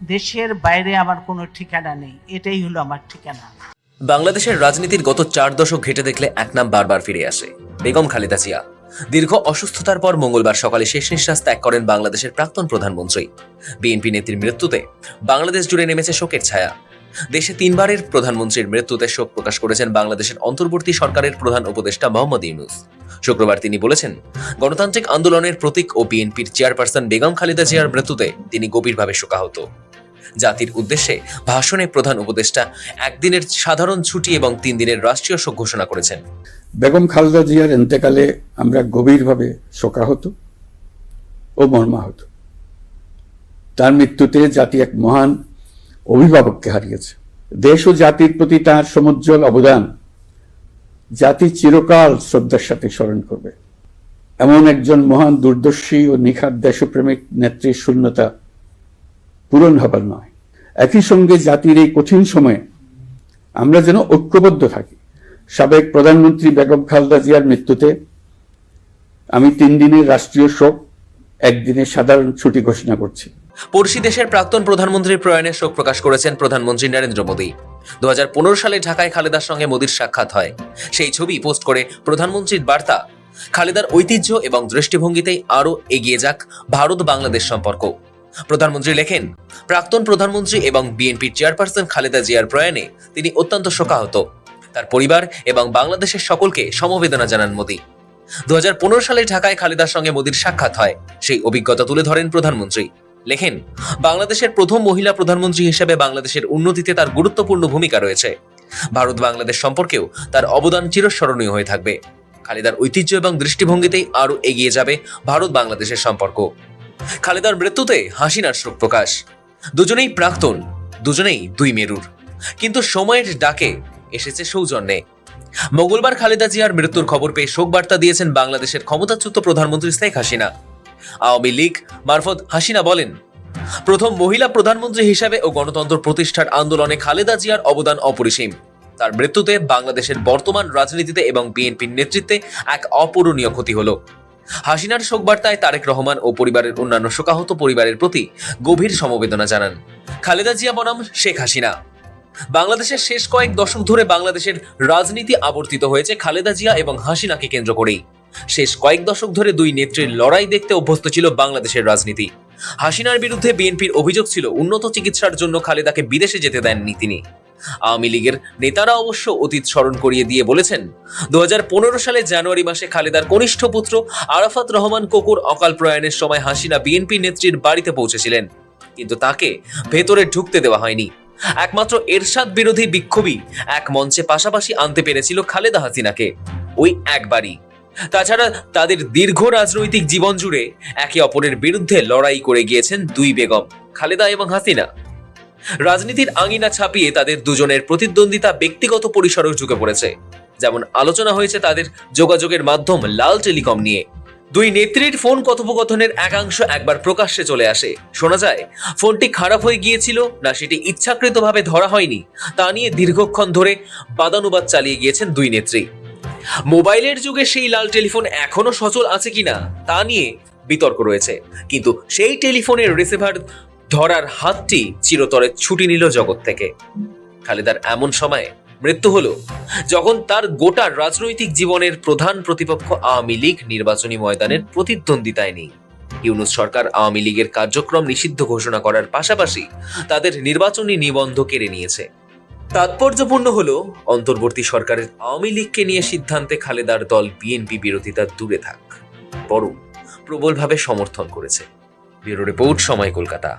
দেশের বাইরে আমার কোনো ঠিকানা নেই, এটাই হলো আমার ঠিকানা। বাংলাদেশের রাজনীতির গত চার দশক ঘেটে দেখলে এক নাম বারবার ফিরে আসে, বেগম খালেদা জিয়া। দীর্ঘ অসুস্থতার পর মঙ্গলবার সকালে শেষ নিঃশ্বাস ত্যাগ করেন বাংলাদেশের প্রাক্তন প্রধানমন্ত্রী। বিএনপি নেত্রীর মৃত্যুতে বাংলাদেশ জুড়ে নেমেছে শোকের ছায়া। দেশে তিনবারের প্রধানমন্ত্রীর মৃত্যুতে শোক প্রকাশ করেছেন বাংলাদেশের অন্তর্বর্তী সরকারের প্রধান উপদেষ্টা মোহাম্মদ ইউনুস। শুক্রবার তিনি বলেছেন, গণতান্ত্রিক আন্দোলনের প্রতীক ও বিএনপির চেয়ারপারসন বেগম খালেদা জিয়ার মৃত্যুতে তিনি গভীরভাবে শোকাহত। জাতির উদ্দেশ্যে ভাষণে প্রধান উপদেষ্টা একদিনের সাধারণ ছুটি এবং তিন দিনের রাষ্ট্রীয় শোক ঘোষণা করেছেন। বেগম খালেদা জিয়ার এন্তেকালে আমরা গভীরভাবে শোকাহত ও মর্মাহত। তার মৃত্যুতে জাতি এক মহান অভিভাবককে হারিয়েছে। দেশ ও জাতির প্রতি তার সমুজ্জ্বল অবদান জাতি চিরকাল শ্রদ্ধার সাথে স্মরণ করবে। এমন একজন মহান দূরদর্শী ও নিখাত দেশপ্রেমিক নেত্রীর শূন্যতা পূরণ হবার নয়। একই সঙ্গে জাতির এই কঠিন সময়ে আমরা যেন ঐক্যবদ্ধ থাকি। সাবেক প্রধানমন্ত্রী বেগম খালদা জিয়ার মৃত্যুতে আমি তিন দিনের রাষ্ট্রীয় শোক একদিনের সাধারণ ছুটি ঘোষণা করছি। পড়শি দেশের প্রাক্তন প্রধানমন্ত্রীর প্রয়াণে শোক প্রকাশ করেছেন প্রধানমন্ত্রী নরেন্দ্র মোদী। দু হাজার পনেরো সালে ঢাকায় খালেদার সঙ্গে মোদীর সাক্ষাৎ হয়। সেই ছবি পোস্ট করে প্রধানমন্ত্রীর বার্তা, খালেদার ঐতিহ্য এবং দৃষ্টিভঙ্গিতেই আরও এগিয়ে যাক ভারত বাংলাদেশ সম্পর্ক। প্রধানমন্ত্রী লেখেন, প্রাক্তন প্রধানমন্ত্রী এবং বিএনপির চেয়ারপারসন খালেদা জিয়ার প্রয়াণে তিনি অত্যন্ত শোকাহত। তার পরিবার এবং বাংলাদেশের সকলকে সমবেদনা জানান মোদী। দু হাজার পনেরো সালে ঢাকায় খালেদার সঙ্গে মোদীর সাক্ষাৎ হয়। সেই অভিজ্ঞতা তুলে ধরেন প্রধানমন্ত্রী। লেখেন, বাংলাদেশের প্রথম মহিলা প্রধানমন্ত্রী হিসেবে বাংলাদেশের উন্নতিতে তার গুরুত্বপূর্ণ ভূমিকা রয়েছে। ভারত বাংলাদেশ সম্পর্কেও তার অবদান চিরস্মরণীয় হয়ে থাকবে। খালেদার ঐতিহ্য এবং দৃষ্টিভঙ্গিতেই আরও এগিয়ে যাবে ভারত বাংলাদেশের সম্পর্ক। খালেদার মৃত্যুতে হাসিনার শোক প্রকাশ। দুজনেই প্রাক্তন, দুজনেই দুই মেরুর। কিন্তু সময়ের ডাকে এসেছে সৌজন্যে। মঙ্গলবার খালেদা জিয়ার মৃত্যুর খবর পেয়ে শোক বার্তা দিয়েছেন বাংলাদেশের ক্ষমতাচ্যুত প্রধানমন্ত্রী শেখ হাসিনা। আওয়ামী লীগ মারফত হাসিনা বলেন, প্রথম মহিলা প্রধানমন্ত্রী হিসাবে ও গণতন্ত্র প্রতিষ্ঠার আন্দোলনে খালেদা জিয়ার অবদান অপরিসীম। তার মৃত্যুতে বাংলাদেশের বর্তমান রাজনীতিতে এবং বিএনপির নেতৃত্বে এক অপূরণীয় ক্ষতি হলো। হাসিনার শোকবার্তায় তারেক রহমান ও পরিবারের অন্যান্য শোকাহত পরিবারের প্রতি গভীর সমবেদনা জানান। খালেদা জিয়া বনাম শেখ হাসিনা। বাংলাদেশের শেষ কয়েক দশক ধরে বাংলাদেশের রাজনীতি আবর্তিত হয়েছে খালেদা জিয়া এবং হাসিনাকে কেন্দ্র করেই। শেষ কয়েক দশক ধরে দুই নেত্রীর লড়াই দেখতে অভ্যস্ত ছিল বাংলাদেশের রাজনীতি। হাসিনার বিরুদ্ধে বিএনপির অভিযোগ ছিল, উন্নত চিকিৎসার জন্য খালেদাকে বিদেশে যেতে দেননি তিনি। আওয়ামী লীগের নেতারা অবশ্য অতীত স্মরণ করিয়ে দিয়ে বলেছেন দু হাজার পনেরো সালে জানুয়ারি মাসে খালেদার কনিষ্ঠ পুত্র আরাফাত রহমান কোকুর অকাল প্রয়াণের সময় হাসিনা বিএনপি নেত্রীর বাড়িতে পৌঁছেছিলেন। কিন্তু তাকে ভেতরে ঢুকতে দেওয়া হয়নি। একমাত্র এরশাদ বিরোধী বিক্ষোভী এক মঞ্চে পাশাপাশি আনতে পেরেছিল খালেদা হাসিনাকে। ওই একবারই। তাছাড়া তাদের দীর্ঘ রাজনৈতিক জীবন জুড়ে একে অপরের বিরুদ্ধে লড়াই করে গিয়েছেন দুই বেগম, খালেদা এবং হাসিনা। রাজনীতির আঙিনা ছাপিয়ে তাদের দুজনের প্রতিদ্বন্দ্বিতা ব্যক্তিগত পরিসরেও ঢুকে পড়েছে। যেমন আলোচনা হয়েছে তাদের যোগাযোগের মাধ্যম লাল টেলিকম নিয়ে। দুই নেত্রীর ফোন কথোপকথনের একাংশ একবার প্রকাশ্যে চলে আসে। শোনা যায়, ফোনটি খারাপ হয়ে গিয়েছিল না সেটি ইচ্ছাকৃতভাবে ধরা হয়নি, তা নিয়ে দীর্ঘক্ষণ ধরে বাদানুবাদ চালিয়ে গিয়েছেন দুই নেত্রী। মোবাইলের যুগে সেই লাল টেলিফোন এখনও সচল আছে কিনা তা নিয়ে বিতর্ক রয়েছে। কিন্তু সেই টেলিফোনের রিসিভার ধরার হাতটি চিরতরে ছুটি নিল জগৎ থেকে। খালেদার এমন সময়ে মৃত্যু হলো যখন তার গোটা রাজনৈতিক জীবনের প্রধান প্রতিপক্ষ আওয়ামী লীগ নির্বাচনী ময়দানের প্রতিদ্বন্দ্বিতায় নেই। ইউনুস সরকার আওয়ামী লীগের কার্যক্রম নিষিদ্ধ ঘোষণা করার পাশাপাশি তাদের নির্বাচনী নিবন্ধ কেড়ে নিয়েছে। তাৎপর্যপূর্ণ হল অন্তর্বর্তী সরকারের আওয়ামী লীগকে নিয়ে সিদ্ধান্তে খালেদার দল বিএনপি বিরোধিতা দূরে থাক, বরং প্রবলভাবে সমর্থন করেছে। ব্যুরো রিপোর্ট সময় কলকাতা।